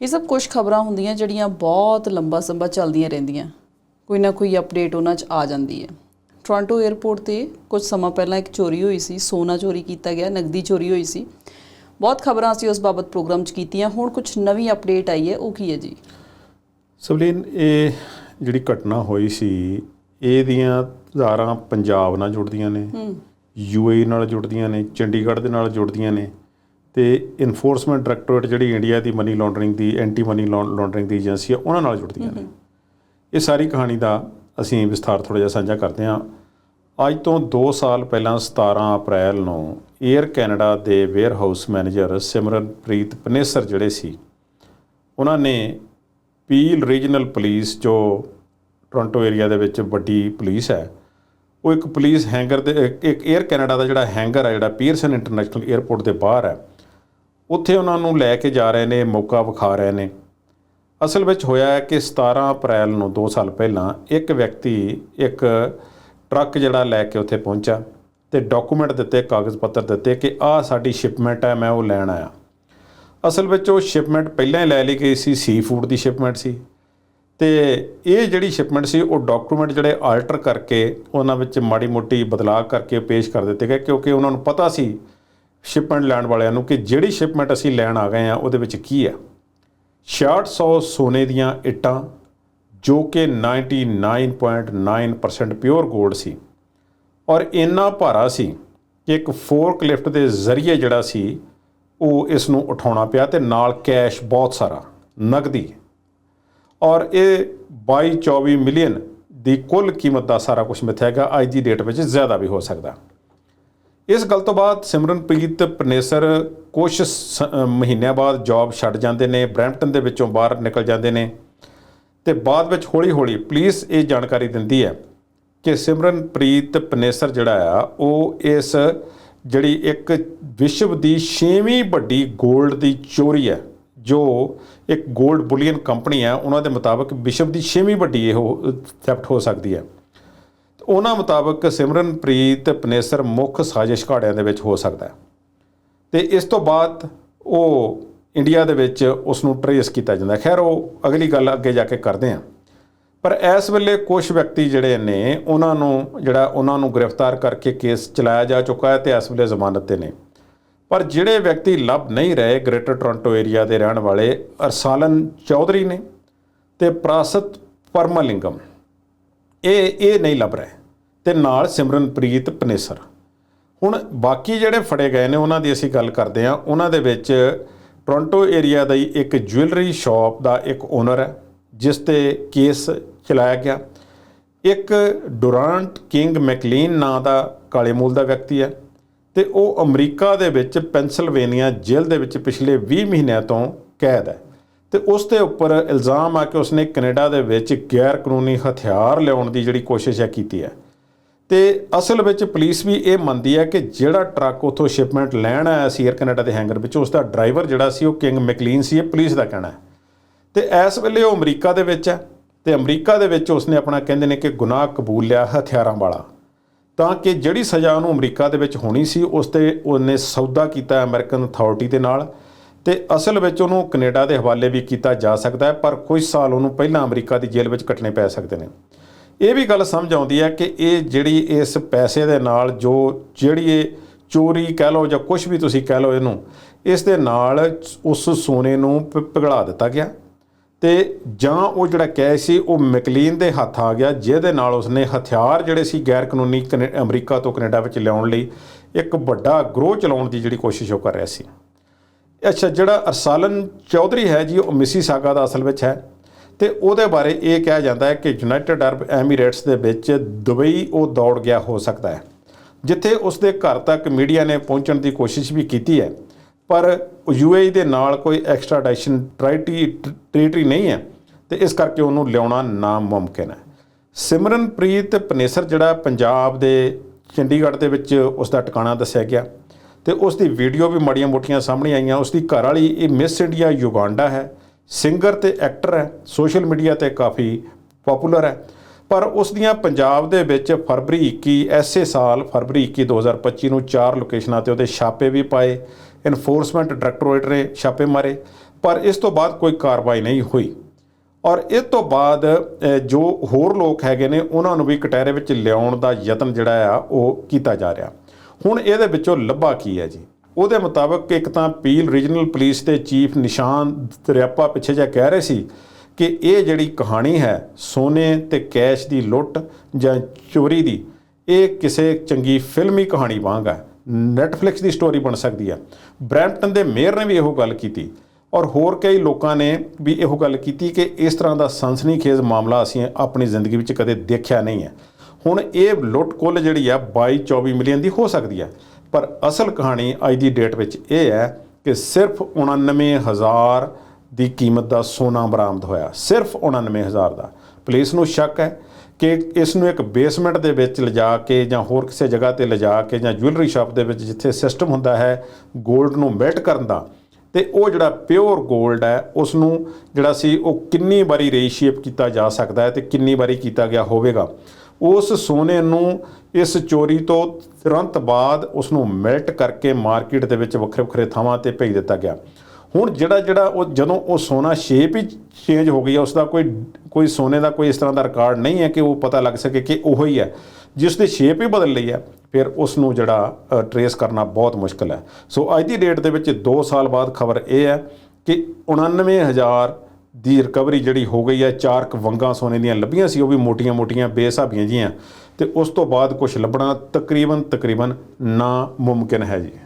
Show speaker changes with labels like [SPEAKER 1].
[SPEAKER 1] ਇਹ ਸਭ ਕੁਝ ਖਬਰਾਂ ਹੁੰਦੀਆਂ ਜਿਹੜੀਆਂ ਬਹੁਤ ਲੰਬਾ ਸੰਭਾ ਚੱਲਦੀਆਂ ਰਹਿੰਦੀਆਂ। ਕੋਈ ਨਾ ਕੋਈ ਅਪਡੇਟ ਉਹਨਾਂ 'ਚ ਆ ਜਾਂਦੀ ਹੈ। ਟੋਰਾਂਟੋ 에ਅਰਪੋਰਟ ਤੇ ਕੁਝ ਸਮਾਂ ਪਹਿਲਾਂ ਇੱਕ ਚੋਰੀ ਹੋਈ ਸੀ ਸੋਨਾ ਚੋਰੀ ਕੀਤਾ ਗਿਆ ਨਗਦੀ ਚੋਰੀ ਹੋਈ ਸੀ। ਬਹੁਤ ਖਬਰਾਂ ਅਸੀਂ ਉਸ ਬਾਬਤ ਪ੍ਰੋਗਰਾਮ 'ਚ ਕੀਤੀਆਂ। ਹੁਣ ਕੁਝ ਨਵੀਂ ਅਪਡੇਟ ਆਈ ਹੈ ਉਹ ਕੀ ਹੈ ਜੀ?
[SPEAKER 2] ਸਵਲੀਨ ਇਹ ਜਿਹੜੀ ਘਟਨਾ ਹੋਈ ਸੀ ਇਹਦੀਆਂ ਧਾਰਾਂ ਪੰਜਾਬ ਨਾਲ ਜੁੜਦੀਆਂ ਨੇ ਯੂਏਈ ਨਾਲ ਜੁੜਦੀਆਂ ਨੇ ਚੰਡੀਗੜ੍ਹ ਦੇ ਨਾਲ ਜੁੜਦੀਆਂ ਨੇ। ਤੇ ਇਨਫੋਰਸਮੈਂਟ ਡਾਇਰੈਕਟੋਰੇਟ ਜਿਹੜੀ ਇੰਡੀਆ ਦੀ ਮਨੀ ਲੌਂਡਰਿੰਗ ਦੀ ਐਂਟੀ ਮਨੀ ਲਾਂਡਰਿੰਗ ਦੀ ਏਜੰਸੀ ਆ, ਉਹਨਾਂ ਨਾਲ ਜੁੜਦੀਆਂ ਨੇ। ਇਹ ਸਾਰੀ ਕਹਾਣੀ ਦਾ ਅਸੀਂ ਵਿਸਥਾਰ ਥੋੜਾ ਜਿਹਾ ਸਾਂਝਾ ਕਰਦੇ ਹਾਂ। ਅੱਜ ਤੋਂ 2 ਸਾਲ ਪਹਿਲਾਂ 17 ਅਪ੍ਰੈਲ ਨੂੰ 에ਅਰ ਕੈਨੇਡਾ ਦੇ ਵੇਅਰਹਾਊਸ ਮੈਨੇਜਰ ਸਿਮਰਨਪ੍ਰੀਤ ਪਨੇਸਰ ਜਿਹੜੇ ਸੀ, ਉਹਨਾਂ ਨੇ ਪੀਲ ਰੀਜਨਲ ਪੁਲਿਸ ਜੋ ਟੋਰਾਂਟੋ ਏਰੀਆ ਦੇ ਵਿੱਚ ਵੱਡੀ ਪੁਲਿਸ ਹੈ, ਉਹ ਇੱਕ ਪੁਲਿਸ ਹੈਂਗਰ ਦੇ, ਇੱਕ 에ਅਰ ਕੈਨੇਡਾ ਦਾ ਜਿਹੜਾ ਹੈਂਗਰ ਹੈ ਜਿਹੜਾ ਪੀਰਸਨ ਇੰਟਰਨੈਸ਼ਨਲ 에ਅਰਪੋਰਟ ਦੇ ਬਾਹਰ ਹੈ ਉੱਥੇ ਉਹਨਾਂ ਨੂੰ ਲੈ ਕੇ ਜਾ ਰਹੇ ਨੇ, ਮੌਕਾ ਵਿਖਾ ਰਹੇ ਨੇ। ਅਸਲ ਵਿੱਚ ਹੋਇਆ ਹੈ ਕਿ 17 ਅਪ੍ਰੈਲ ਨੂੰ 2 ਸਾਲ ਪਹਿਲਾਂ ਇੱਕ ਵਿਅਕਤੀ, ਇੱਕ ਟਰੱਕ ਜਿਹੜਾ ਲੈ ਕੇ ਉੱਥੇ ਪਹੁੰਚਾ ਤੇ ਡਾਕੂਮੈਂਟ ਦਿੱਤੇ, ਕਾਗਜ਼ ਪੱਤਰ ਦਿੱਤੇ ਕਿ ਆਹ ਸਾਡੀ ਸ਼ਿਪਮੈਂਟ ਹੈ, ਮੈਂ ਉਹ ਲੈਣ ਆਇਆ। ਅਸਲ ਵਿੱਚ ਉਹ ਸ਼ਿਪਮੈਂਟ ਪਹਿਲਾਂ ਹੀ ਲੈ ਲਈ ਗਈ ਸੀ ਸੀ ਫੂਡ ਦੀ ਸ਼ਿਪਮੈਂਟ ਸੀ ਤੇ ਇਹ ਜਿਹੜੀ ਸ਼ਿਪਮੈਂਟ ਸੀ, ਉਹ ਡਾਕੂਮੈਂਟ ਜਿਹੜੇ ਆਲਟਰ ਕਰਕੇ ਉਹਨਾਂ ਵਿੱਚ ਮਾੜੀ ਮੋਟੀ ਬਦਲਾਅ ਕਰਕੇ ਪੇਸ਼ ਕਰ ਦਿੱਤੇ ਗਏ ਕਿਉਂਕਿ ਉਹਨਾਂ ਨੂੰ ਪਤਾ ਸੀ ਸ਼ਿਪਮੈਂਟ ਲੈਣ ਵਾਲਿਆਂ ਨੂੰ ਕਿ ਜਿਹੜੀ ਸ਼ਿਪਮੈਂਟ ਅਸੀਂ ਲੈਣ ਆ ਗਏ ਆ, ਉਹਦੇ ਵਿੱਚ ਕੀ ਹੈ 6600 ਸੋਨੇ ਦੀਆਂ ਇੱਟਾਂ, ਜੋ ਕਿ 99.9% ਪਿਓਰ 골ਡ ਸੀ। ਔਰ ਇੰਨਾ ਭਾਰਾ ਸੀ ਕਿ ਇੱਕ ਫੋਰਕ ਲਿਫਟ ਦੇ ਜ਼ਰੀਏ ਜਿਹੜਾ ਸੀ, ਉਹ ਇਸ ਨੂੰ ਉਠਾਉਣਾ ਪਿਆ ਤੇ ਨਾਲ ਕੈਸ਼ ਬਹੁਤ ਸਾਰਾ ਨਗਦੀ ਔਰ ਇਹ 22 24 ਮਿਲੀਅਨ ਦੀ ਕੁੱਲ ਕੀਮਤ ਦਾ ਸਾਰਾ ਕੁਝ ਮਿਥਿਆ ਗਿਆ। ਅੱਜ ਦੀ ਡੇਟ ਵਿੱਚ ਜ਼ਿਆਦਾ ਵੀ ਹੋ ਸਕਦਾ। ਇਸ ਗੱਲ ਤੋਂ ਬਾਅਦ ਸਿਮਰਨਪ੍ਰੀਤ ਪਨੇਸਰ ਕੁਝ ਸ- ਮਹੀਨਿਆਂ ਬਾਅਦ ਜੌਬ ਛੱਡ ਜਾਂਦੇ ਨੇ, ਬ੍ਰੈਂਪਟਨ ਦੇ ਵਿੱਚੋਂ ਬਾਹਰ ਨਿਕਲ ਜਾਂਦੇ ਨੇ ਤੇ ਬਾਅਦ ਵਿੱਚ ਹੌਲੀ-ਹੌਲੀ ਪੁਲਿਸ ਇਹ ਜਾਣਕਾਰੀ ਦਿੰਦੀ ਹੈ ਕਿ ਸਿਮਰਨਪ੍ਰੀਤ ਪਨੇਸਰ ਜਿਹੜਾ ਆ, ਉਹ ਇਸ ਜਿਹੜੀ ਇੱਕ ਵਿਸ਼ਵ ਦੀ 6ਵੀਂ ਵੱਡੀ 골ਡ ਦੀ ਚੋਰੀ ਹੈ, ਜੋ ਇੱਕ 골ਡ ਬੁਲੀਅਨ ਕੰਪਨੀ ਹੈ, ਉਹਨਾਂ ਦੇ ਮੁਤਾਬਕ ਵਿਸ਼ਵ ਦੀ 6ਵੀਂ ਵੱਡੀ ਇਹ ਥੈਫਟ ਹੋ ਸਕਦੀ ਹੈ। ਉਹਨਾਂ ਮੁਤਾਬਕ ਸਿਮਰਨਪ੍ਰੀਤ ਪਨੇਸਰ ਮੁੱਖ ਸਾਜ਼ਿਸ਼ ਘਾੜਿਆਂ ਦੇ ਵਿੱਚ ਹੋ ਸਕਦਾ ਹੈ। ਤੇ ਇਸ ਤੋਂ ਬਾਅਦ ਉਹ ਇੰਡੀਆ ਦੇ ਵਿੱਚ ਉਸ ਨੂੰ ਟਰੇਸ ਕੀਤਾ ਜਾਂਦਾ ਖੈਰ, ਉਹ ਅਗਲੀ ਗੱਲ ਅੱਗੇ ਜਾ ਕੇ ਕਰਦੇ ਹਾਂ। ਪਰ ਇਸ ਵੇਲੇ ਕੁਝ ਵਿਅਕਤੀ ਜਿਹੜੇ ਨੇ, ਉਹਨਾਂ ਨੂੰ, ਜਿਹੜਾ ਉਹਨਾਂ ਨੂੰ ਗ੍ਰਿਫਤਾਰ ਕਰਕੇ ਕੇਸ ਚਲਾਇਆ ਜਾ ਚੁੱਕਾ ਹੈ ਤੇ ਇਸ ਵੇਲੇ ਜ਼ਮਾਨਤ ਤੇ ਨੇ। ਪਰ ਜਿਹੜੇ ਵਿਅਕਤੀ ਲੱਭ ਨਹੀਂ ਰਹੇ, ਗ੍ਰੇਟਰ ਟੋਰਾਂਟੋ ਏਰੀਆ ਦੇ ਰਹਿਣ ਵਾਲੇ ਅਰਸਾਲਨ ਚੌਧਰੀ ਨੇ ਤੇ ਪ੍ਰਾਸਤ ਪਰਮਲਿੰਗਮ ਇਹ ਇਹ ਨਹੀਂ ਲੱਭ ਰਿਹਾ। ਤੇ ਨਾਲ ਸਿਮਰਨਪ੍ਰੀਤ ਪਨੇਸਰ। ਹੁਣ ਬਾਕੀ ਜਿਹੜੇ ਫੜੇ ਗਏ ਨੇ, ਉਹਨਾਂ ਦੀ ਅਸੀਂ ਗੱਲ ਕਰਦੇ ਹਾਂ। ਉਹਨਾਂ ਦੇ ਵਿੱਚ ਟੋਰਾਂਟੋ ਏਰੀਆ ਦਾ ਹੀ ਇੱਕ ਜੁਐਲਰੀ ਸ਼ਾਪ ਦਾ ਇੱਕ ਓਨਰ ਹੈ, ਜਿਸ ਤੇ ਕੇਸ ਚਲਾਇਆ ਗਿਆ। ਇੱਕ ਡੁਰਾਂਟ ਕਿੰਗ ਮੈਕਲੀਨ ਨਾਂ ਦਾ ਕਾਲੇ ਮੂਲ ਦਾ ਵਿਅਕਤੀ ਹੈ ਤੇ ਉਹ ਅਮਰੀਕਾ ਦੇ ਵਿੱਚ ਪੈਨਸਿਲਵੇਨੀਆ ਜੇਲ੍ਹ ਦੇ ਵਿੱਚ ਪਿਛਲੇ 20 ਮਹੀਨਿਆਂ ਤੋਂ ਕੈਦ ਹੈ। ਤੇ ਉਸ ਦੇ ਉੱਪਰ ਇਲਜ਼ਾਮ ਆ ਕਿ ਉਸਨੇ ਕੈਨੇਡਾ ਦੇ ਵਿੱਚ ਗੈਰ ਕਾਨੂੰਨੀ ਹਥਿਆਰ ਲਿਆਉਣ ਦੀ ਜਿਹੜੀ ਕੋਸ਼ਿਸ਼ ਹੈ ਕੀਤੀ ਹੈ। ਤੇ ਅਸਲ ਵਿੱਚ ਪੁਲਿਸ ਵੀ ਇਹ ਮੰਨਦੀ ਹੈ ਕਿ ਜਿਹੜਾ ਟਰੱਕ ਉਥੋਂ ਸ਼ਿਪਮੈਂਟ ਲੈਣ ਆਇਆ ਸੀ ਏਅਰ ਕੈਨੇਡਾ ਦੇ ਹੈਂਗਰ ਵਿੱਚ ਉਸ ਦਾ ਡਰਾਈਵਰ ਜਿਹੜਾ ਸੀ ਉਹ ਕਿੰਗ ਮੈਕਲੀਨ ਸੀ, ਇਹ ਪੁਲਿਸ ਦਾ ਕਹਿਣਾ ਹੈ। ਤੇ ਇਸ ਵੇਲੇ ਉਹ ਅਮਰੀਕਾ ਦੇ ਵਿੱਚ ਹੈ ਤੇ ਅਮਰੀਕਾ ਦੇ ਵਿੱਚ ਉਸਨੇ ਆਪਣਾ ਕਹਿੰਦੇ ਨੇ ਕਿ ਗੁਨਾਹ ਕਬੂਲ ਲਿਆ ਹਥਿਆਰਾਂ ਵਾਲਾ। ਤਾਂ ਕਿ ਜਿਹੜੀ ਸਜ਼ਾ ਉਹਨੂੰ ਅਮਰੀਕਾ ਦੇ ਵਿੱਚ ਹੋਣੀ ਸੀ ਉਸ ਤੇ ਉਹਨੇ ਸੌਦਾ ਕੀਤਾ ਅਮਰੀਕਨ ਅਥਾਰਟੀ ਦੇ ਨਾਲ। ਤੇ ਅਸਲ ਵਿੱਚ ਉਹਨੂੰ ਕੈਨੇਡਾ ਦੇ ਹਵਾਲੇ ਵੀ ਕੀਤਾ ਜਾ ਸਕਦਾ ਹੈ, ਪਰ ਕੁਝ ਸਾਲ ਉਹਨੂੰ ਪਹਿਲਾਂ ਅਮਰੀਕਾ ਦੀ ਜੇਲ੍ਹ ਵਿੱਚ ਕੱਟਣੇ ਪੈ ਸਕਦੇ ਨੇ। ਇਹ ਵੀ ਗੱਲ ਸਮਝ ਆਉਂਦੀ ਹੈ ਕਿ ਇਹ ਜਿਹੜੀ ਇਸ ਪੈਸੇ ਦੇ ਨਾਲ ਜੋ ਜਿਹੜੀ ਇਹ ਚੋਰੀ ਕਹਿ ਲਓ ਜਾਂ ਕੁਝ ਵੀ ਤੁਸੀਂ ਕਹਿ ਲਓ ਇਹਨੂੰ, ਇਸ ਦੇ ਨਾਲ ਉਸ ਸੋਨੇ ਨੂੰ ਪ- ਪਿਘਲਾ ਦਿੱਤਾ ਗਿਆ ਤੇ ਜਾਂ ਉਹ ਜਿਹੜਾ ਕੈਸ਼ ਸੀ, ਉਹ ਮੈਕਲੀਨ ਦੇ ਹੱਥ ਆ ਗਿਆ, ਜਿਹਦੇ ਨਾਲ ਉਸਨੇ ਹਥਿਆਰ ਜਿਹੜੇ ਸੀ ਗੈਰ ਕਾਨੂੰਨੀ ਕਨੇ- ਅਮਰੀਕਾ ਤੋਂ ਕੈਨੇਡਾ ਵਿੱਚ ਲਿਆਉਣ ਲਈ ਇੱਕ ਵੱਡਾ ਗਰੋਹ ਚਲਾਉਣ ਦੀ ਜਿਹੜੀ ਕੋਸ਼ਿਸ਼ ਉਹ ਕਰ ਰਿਹਾ ਸੀ। ਅੱਛਾ, ਜਿਹੜਾ ਅਰਸਾਲਨ ਚੌਧਰੀ ਹੈ ਜੀ, ਉਹ ਮਿਸੀਸਾਗਾ ਦਾ ਅਸਲ ਵਿੱਚ ਹੈ ਤੇ ਉਹਦੇ ਬਾਰੇ ਇਹ ਕਿਹਾ ਜਾਂਦਾ ਹੈ ਕਿ ਯੂਨਾਈਟਿਡ ਅਰਬ ਐਮੀਰੇਟਸ ਦੇ ਵਿੱਚ ਦੁਬਈ ਉਹ ਦੌੜ ਗਿਆ ਹੋ ਸਕਦਾ ਹੈ, ਜਿੱਥੇ ਉਸ ਦੇ ਘਰ ਤੱਕ ਮੀਡੀਆ ਨੇ ਪਹੁੰਚਣ ਦੀ ਕੋਸ਼ਿਸ਼ ਵੀ ਕੀਤੀ ਹੈ, ਪਰ ਯੂਏਈ ਦੇ ਨਾਲ ਕੋਈ ਐਕਸਟ੍ਰਾਡਿਸ਼ਨ ਟ੍ਰਾਈਟੀ ਟ੍ਰੀਟੀ ਨਹੀਂ ਹੈ ਤੇ ਇਸ ਕਰਕੇ ਉਹਨੂੰ ਲਿਆਉਣਾ ਨਾਮੁਮਕਿਨ ਹੈ। ਸਿਮਰਨਪ੍ਰੀਤ ਪਨੇਸਰ, ਜਿਹੜਾ ਪੰਜਾਬ ਦੇ ਚੰਡੀਗੜ੍ਹ ਦੇ ਵਿੱਚ ਉਸ ਦਾ ਟਿਕਾਣਾ ਦੱਸਿਆ ਗਿਆ ਤੇ ਉਸ ਦੀ ਵੀਡੀਓ ਵੀ ਮਾੜੀਆਂ ਮੋਟੀਆਂ ਸਾਹਮਣੇ ਆਈਆਂ। ਉਸ ਦੀ ਘਰ ਵਾਲੀ, ਇਹ ਮਿਸ ਇੰਡੀਆ ਯੁਗਾਂਡਾ ਹੈ। ਸਿੰਗਰ ਤੇ ਐਕਟਰ ਹੈ। ਸੋਸ਼ਲ ਮੀਡੀਆ ਤੇ ਕਾਫੀ ਪਪੂਲਰ ਹੈ। ਪਰ ਉਸ ਦੀਆਂ ਪੰਜਾਬ ਦੇ ਵਿੱਚ ਫਰਵਰੀ 21 ਐਸੇ ਸਾਲ ਫਰਵਰੀ 21 2025 ਨੂੰ ਚਾਰ ਲੋਕੇਸ਼ਨਾਂ ਤੇ ਉਹਦੇ ਛਾਪੇ ਵੀ ਪਾਏ। ਇਨਫੋਰਸਮੈਂਟ ਡਾਇਰੈਕਟੋਰੇਟ ਨੇ, ਛਾਪੇ ਮਾਰੇ। ਪਰ ਇਸ ਤੋਂ ਬਾਅਦ ਕੋਈ ਕਾਰਵਾਈ ਨਹੀਂ ਹੋਈ। ਔਰ ਇਸ ਤੋਂ ਬਾਅਦ ਜੋ ਹੋਰ ਲੋਕ ਹੈਗੇ ਨੇ, ਉਹਨਾਂ ਨੂੰ ਵੀ ਕਟਹਿਰੇ ਵਿੱਚ ਲਿਆਉਣ ਦਾ ਯਤਨ ਜਿਹੜਾ ਆ, ਉਹ ਕੀਤਾ ਜਾ ਰਿਹਾ। ਹੁਣ ਇਹਦੇ ਵਿੱਚੋਂ ਲੱਭਾ ਕੀ ਹੈ ਜੀ? ਉਹਦੇ ਮੁਤਾਬਕ ਇੱਕ ਤਾਂ ਪੀਲ ਰੀਜਨਲ ਪੁਲਿਸ ਦੇ ਚੀਫ ਨਿਸ਼ਾਨ ਦਰਿਆਪਾ ਪਿੱਛੇ ਜਿਹਾ ਕਹਿ ਰਹੇ ਸੀ ਕਿ ਇਹ ਜਿਹੜੀ ਕਹਾਣੀ ਹੈ, ਸੋਨੇ ਤੇ ਕੈਸ਼ ਦੀ ਲੁੱਟ ਜਾਂ ਚੋਰੀ ਦੀ, ਇਹ ਕਿਸੇ ਚੰਗੀ ਫਿਲਮੀ ਕਹਾਣੀ ਵਾਂਗ ਹੈ। ਨੈਟਫਲਿਕਸ ਦੀ ਸਟੋਰੀ ਬਣ ਸਕਦੀ ਹੈ। ਬ੍ਰੈਂਪਟਨ ਦੇ ਮੇਅਰ ਨੇ ਵੀ ਇਹੋ ਗੱਲ ਕੀਤੀ ਔਰ ਹੋਰ ਕਈ ਲੋਕਾਂ ਨੇ ਵੀ ਇਹੋ ਗੱਲ ਕੀਤੀ ਕਿ ਇਸ ਤਰ੍ਹਾਂ ਦਾ ਸਨਸਨੀਖੇਜ਼ ਮਾਮਲਾ ਅਸੀਂ ਆਪਣੀ ਜ਼ਿੰਦਗੀ ਵਿੱਚ ਕਦੇ ਦੇਖਿਆ ਨਹੀਂ ਹੈ। ਹੁਣ ਇਹ ਲੁੱਟ ਕੁੱਲ ਜਿਹੜੀ ਆ 22 24 ਮਿਲੀਅਨ ਦੀ ਹੋ ਸਕਦੀ ਹੈ ਪਰ ਅਸਲ ਕਹਾਣੀ ਅੱਜ ਦੀ ਡੇਟ ਵਿੱਚ ਇਹ ਹੈ ਕਿ ਸਿਰਫ 99000 ਦੀ ਕੀਮਤ ਦਾ ਸੋਨਾ ਬਰਾਮਦ ਹੋਇਆ। ਸਿਰਫ 99000 ਦਾ। ਪੁਲਿਸ ਨੂੰ ਸ਼ੱਕ ਹੈ ਕਿ ਇਸ ਨੂੰ ਇੱਕ ਬੇਸਮੈਂਟ ਦੇ ਵਿੱਚ ਲਿਜਾ ਕੇ ਜਾਂ ਹੋਰ ਕਿਸੇ ਜਗ੍ਹਾ ਤੇ ਲਿਜਾ ਕੇ ਜਾਂ ਜੁਐਲਰੀ ਸ਼ਾਪ ਦੇ ਵਿੱਚ ਜਿੱਥੇ ਸਿਸਟਮ ਹੁੰਦਾ ਹੈ 골ਡ ਨੂੰ ਮੈਲਟ ਕਰਨ ਦਾ। ਤੇ ਉਹ ਜਿਹੜਾ ਪਿਓਰ 골ਡ ਹੈ ਉਸ ਨੂੰ ਜਿਹੜਾ ਸੀ ਉਹ ਕਿੰਨੀ ਵਾਰੀ ਰੀਸ਼ੇਪ ਕੀਤਾ ਜਾ ਸਕਦਾ ਹੈ ਤੇ ਕਿੰਨੀ ਵਾਰੀ ਕੀਤਾ ਗਿਆ ਹੋਵੇਗਾ। ਉਸ ਸੋਨੇ ਨੂੰ ਇਸ ਚੋਰੀ ਤੋਂ ਤੁਰੰਤ ਬਾਅਦ ਉਸ ਨੂੰ ਮੈਲਟ ਕਰਕੇ ਮਾਰਕੀਟ ਦੇ ਵਿੱਚ ਵੱਖਰੇ ਵੱਖਰੇ ਥਾਵਾਂ ਤੇ ਭੇਜ ਦਿੱਤਾ ਗਿਆ। ਹੁਣ ਜਿਹੜਾ ਜਿਹੜਾ ਉਹ ਜਦੋਂ ਉਹ ਸੋਨਾ ਸ਼ੇਪ ਹੀ ਚੇਂਜ ਹੋ ਗਈ ਹੈ ਉਸ ਦਾ ਕੋਈ ਕੋਈ ਸੋਨੇ ਦਾ ਕੋਈ ਇਸ ਤਰ੍ਹਾਂ ਦਾ ਰਿਕਾਰਡ ਨਹੀਂ ਹੈ ਕਿ ਉਹ ਪਤਾ ਲੱਗ ਸਕੇ ਕਿ ਉਹ ਹੀ ਹੈ। ਜਿਸ ਦੀ ਸ਼ੇਪ ਹੀ ਬਦਲ ਲਈ ਹੈ, ਫਿਰ ਉਸ ਨੂੰ ਜਿਹੜਾ ਟਰੇਸ ਕਰਨਾ ਬਹੁਤ ਮੁਸ਼ਕਲ ਹੈ। ਸੋ ਅੱਜ ਦੀ ਡੇਟ ਦੇ ਵਿੱਚ 2 ਸਾਲ ਬਾਅਦ ਖਬਰ ਇਹ ਹੈ ਕਿ 99000 ਦੀ ਰਿਕਵਰੀ ਜਿਹੜੀ ਹੋ ਗਈ ਹੈ, ਚਾਰ ਕੁ ਵੰਗਾਂ ਸੋਨੇ ਦੀਆਂ ਲੱਭੀਆਂ ਸੀ, ਉਹ ਵੀ ਮੋਟੀਆਂ-ਮੋਟੀਆਂ ਬੇਸਾਬੀਆਂ ਜੀਆਂ। ਤੇ ਉਸ ਤੋਂ ਬਾਅਦ ਕੁਝ ਲੱਭਣਾ ਤਕਰੀਬਨ ਤਕਰੀਬਨ ਨਾ ਮੁਮਕਿਨ ਹੈ ਜੀ।